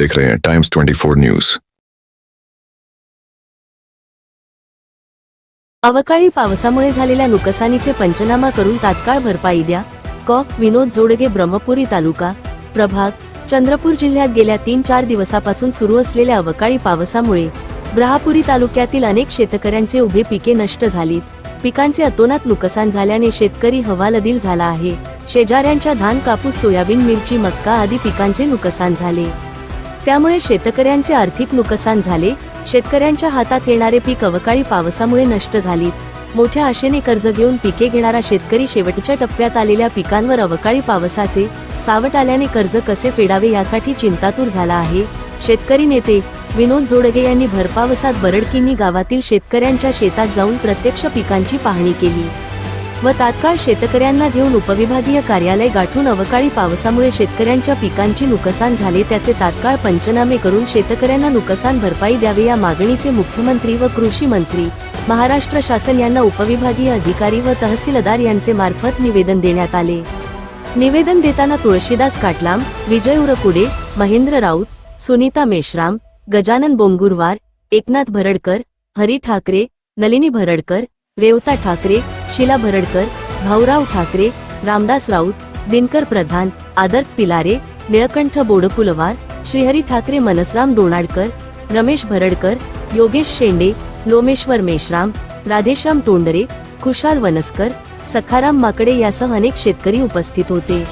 देख रहे हैं टाइम्स 24 न्यूज अवकाळी पावसामुळे झालेल्या नुकसानीचे पंचनामा करून तात्काळ भरपाई द्या. क. विनोद जोडगे ब्रह्मपुरी तालुका. प्रभाग. चंद्रपूर जिल्ह्यात गेल्या तीन चार दिवसापासून सुरू असलेल्या अवकाळी पावसामुळे ब्रहापुरी तालुक्यातील अनेक शेतकऱ्यांचे उभे पिके नष्ट झालीत. पिकांचे अतोनात नुकसान झाल्याने शेतकरी हवालदिल झाला आहे. शेजाऱ्यांच्या धान कापूस सोयाबीन मिरची मक्का आदी पिकांचे नुकसान झाले. त्यामुळे शेतकऱ्यांचे आर्थिक नुकसान झाले. शेतकऱ्यांच्या हातात येणारे पीक अवकाळी पावसामुळे नष्ट झालीत. मोठ्या आशेने कर्ज घेऊन पिके घेणारा शेतकरी शेवटच्या टप्प्यात आलेल्या पिकांवर अवकाळी पावसाचे सावट आल्याने कर्ज कसे फेडावे यासाठी चिंतातूर झाला आहे. शेतकरी नेते विनोद जोडगे यांनी भरपावसात बरडकिनी गावातील शेतकऱ्यांच्या शेतात जाऊन प्रत्यक्ष पिकांची पाहणी केली. व तात्काळ शेतकऱ्यांना घेऊन उपविभागीय कार्यालय गाठून अवकाळी पावसामुळे शेतकऱ्यांच्या पिकांची नुकसान झाले त्याचे तात्काळ पंचनामे करून शेतकऱ्यांना नुकसान भरपाई द्यावे या मागणीचे मुख्यमंत्री व कृषी मंत्री महाराष्ट्र शासन यांना उपविभागीय अधिकारी व तहसीलदार यांचे मार्फत निवेदन देण्यात आले. निवेदन देताना तुळशीदास काटलाम विजय उरकुडे महेंद्र राऊत सुनीता मेश्राम गजानन बोंगुरवार एकनाथ भरडकर हरी ठाकरे नलिनी भरडकर रेवता ठाकरे शिला भरडकर भाऊराव ठाकरे रामदास राऊत दिनकर प्रधान आदर पिलारे निळकंठ बोडकुलवार श्रीहरी ठाकरे मनसराम डोणाडकर रमेश भरडकर योगेश शेंडे लोमेश्वर मेश्राम राधेश्याम तोंडरे खुशाल वनस्कर सखाराम माकडे यासह अनेक शेतकरी उपस्थित होते.